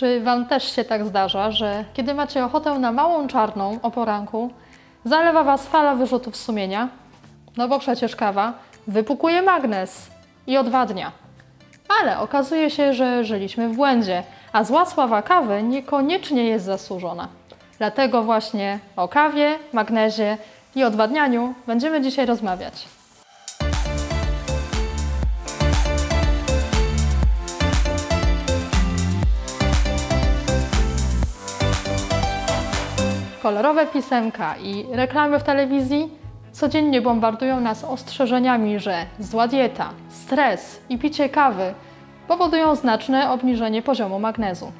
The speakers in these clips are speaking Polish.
Czy Wam też się tak zdarza, że kiedy macie ochotę na małą czarną o poranku, zalewa Was fala wyrzutów sumienia? No bo przecież kawa wypukuje magnez i odwadnia. Ale okazuje się, że żyliśmy w błędzie, a zła sława kawy niekoniecznie jest zasłużona. Dlatego właśnie o kawie, magnezie i odwadnianiu będziemy dzisiaj rozmawiać. Kolorowe pisemka i reklamy w telewizji codziennie bombardują nas ostrzeżeniami, że zła dieta, stres i picie kawy powodują znaczne obniżenie poziomu magnezu.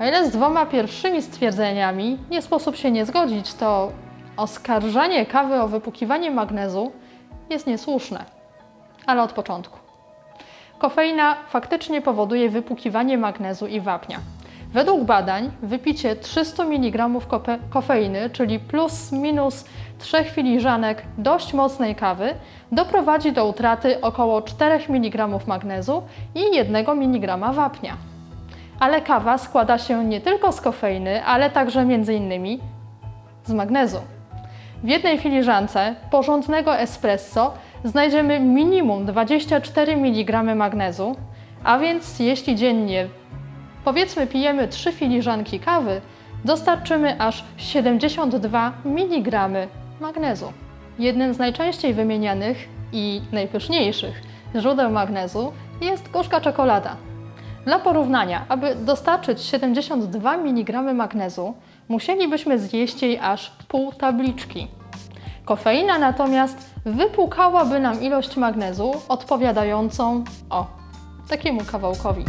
O ile z dwoma pierwszymi stwierdzeniami nie sposób się nie zgodzić, to oskarżanie kawy o wypukiwanie magnezu jest niesłuszne. Ale od początku. Kofeina faktycznie powoduje wypukiwanie magnezu i wapnia. Według badań wypicie 300 mg kofeiny, czyli plus minus 3 filiżanek dość mocnej kawy, doprowadzi do utraty około 4 mg magnezu i 1 mg wapnia. Ale kawa składa się nie tylko z kofeiny, ale także m.in. z magnezu. W jednej filiżance porządnego espresso znajdziemy minimum 24 mg magnezu, a więc jeśli dziennie powiedzmy pijemy 3 filiżanki kawy, dostarczymy aż 72 mg magnezu. Jednym z najczęściej wymienianych i najpyszniejszych źródeł magnezu jest gorzka czekolada. Dla porównania, aby dostarczyć 72 mg magnezu, musielibyśmy zjeść jej aż pół tabliczki. Kofeina natomiast wypłukałaby nam ilość magnezu odpowiadającą o takiemu kawałkowi.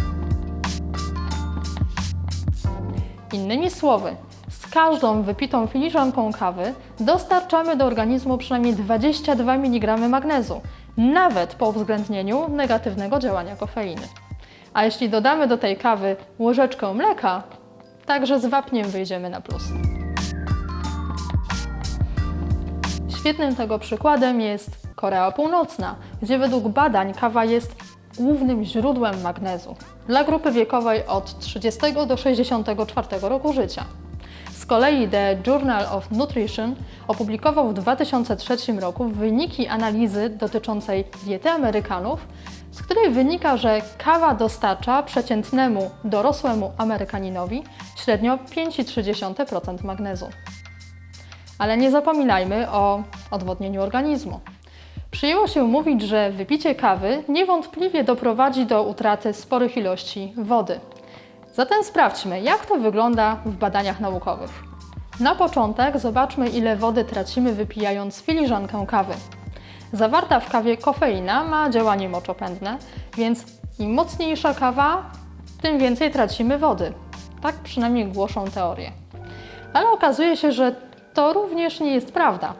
Innymi słowy, z każdą wypitą filiżanką kawy dostarczamy do organizmu przynajmniej 22 mg magnezu, nawet po uwzględnieniu negatywnego działania kofeiny. A jeśli dodamy do tej kawy łyżeczkę mleka, także z wapniem wyjdziemy na plus. Świetnym tego przykładem jest Korea Północna, gdzie według badań kawa jest głównym źródłem magnezu dla grupy wiekowej od 30 do 64 roku życia. Z kolei The Journal of Nutrition opublikował w 2003 roku wyniki analizy dotyczącej diety Amerykanów, z której wynika, że kawa dostarcza przeciętnemu dorosłemu Amerykaninowi średnio 5,3% magnezu. Ale nie zapominajmy o odwodnieniu organizmu. Przyjęło się mówić, że wypicie kawy niewątpliwie doprowadzi do utraty sporych ilości wody. Zatem sprawdźmy, jak to wygląda w badaniach naukowych. Na początek zobaczmy, ile wody tracimy wypijając filiżankę kawy. Zawarta w kawie kofeina ma działanie moczopędne, więc im mocniejsza kawa, tym więcej tracimy wody. Tak przynajmniej głoszą teorie. Ale okazuje się, że to również nie jest prawda.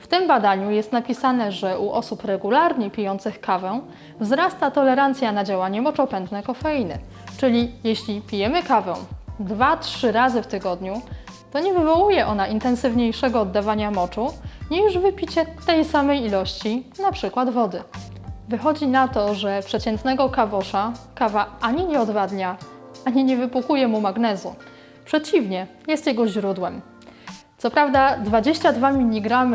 W tym badaniu jest napisane, że u osób regularnie pijących kawę wzrasta tolerancja na działanie moczopędne kofeiny. Czyli jeśli pijemy kawę 2-3 razy w tygodniu, to nie wywołuje ona intensywniejszego oddawania moczu niż wypicie tej samej ilości, przykład wody. Wychodzi na to, że przeciętnego kawosza kawa ani nie odwadnia, ani nie wypukuje mu magnezu. Przeciwnie, jest jego źródłem. Co prawda 22 mg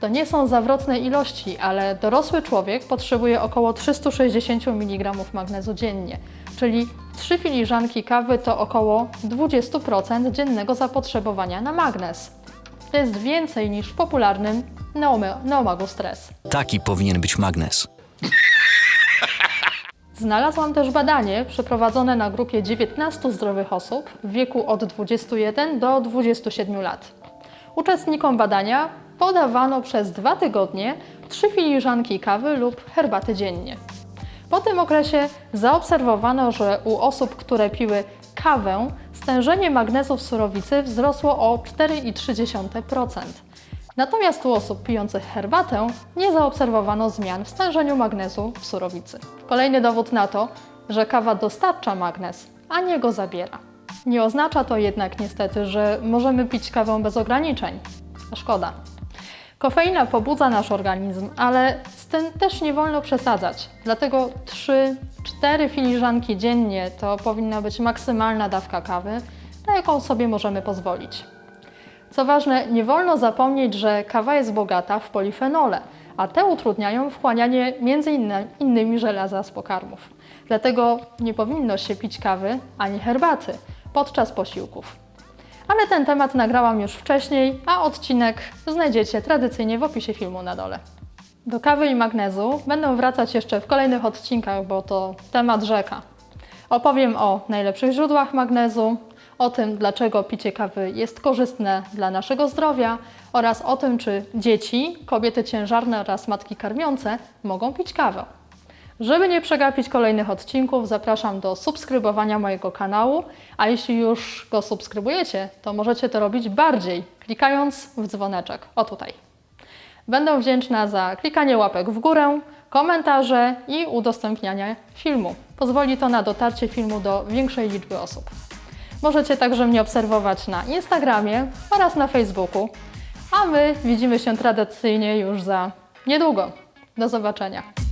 to nie są zawrotne ilości, ale dorosły człowiek potrzebuje około 360 mg magnezu dziennie, czyli 3 filiżanki kawy to około 20% dziennego zapotrzebowania na magnez. To jest więcej niż w popularnym Neomagu Stress. Taki powinien być magnes. Znalazłam też badanie przeprowadzone na grupie 19 zdrowych osób w wieku od 21 do 27 lat. Uczestnikom badania podawano przez dwa tygodnie trzy filiżanki kawy lub herbaty dziennie. Po tym okresie zaobserwowano, że u osób, które piły kawę, stężenie magnezu w surowicy wzrosło o 4,3%. Natomiast u osób pijących herbatę nie zaobserwowano zmian w stężeniu magnezu w surowicy. Kolejny dowód na to, że kawa dostarcza magnez, a nie go zabiera. Nie oznacza to jednak niestety, że możemy pić kawę bez ograniczeń. Szkoda. Kofeina pobudza nasz organizm, ale z tym też nie wolno przesadzać. Dlatego 4 filiżanki dziennie to powinna być maksymalna dawka kawy, na jaką sobie możemy pozwolić. Co ważne, nie wolno zapomnieć, że kawa jest bogata w polifenole, a te utrudniają wchłanianie m.in. żelaza z pokarmów. Dlatego nie powinno się pić kawy ani herbaty podczas posiłków. Ale ten temat nagrałam już wcześniej, a odcinek znajdziecie tradycyjnie w opisie filmu na dole. Do kawy i magnezu będę wracać jeszcze w kolejnych odcinkach, bo to temat rzeka. Opowiem o najlepszych źródłach magnezu, o tym, dlaczego picie kawy jest korzystne dla naszego zdrowia oraz o tym, czy dzieci, kobiety ciężarne oraz matki karmiące mogą pić kawę. Żeby nie przegapić kolejnych odcinków, zapraszam do subskrybowania mojego kanału, a jeśli już go subskrybujecie, to możecie to robić bardziej, klikając w dzwoneczek, o tutaj. Będę wdzięczna za klikanie łapek w górę, komentarze i udostępnianie filmu. Pozwoli to na dotarcie filmu do większej liczby osób. Możecie także mnie obserwować na Instagramie oraz na Facebooku, a my widzimy się tradycyjnie już za niedługo. Do zobaczenia.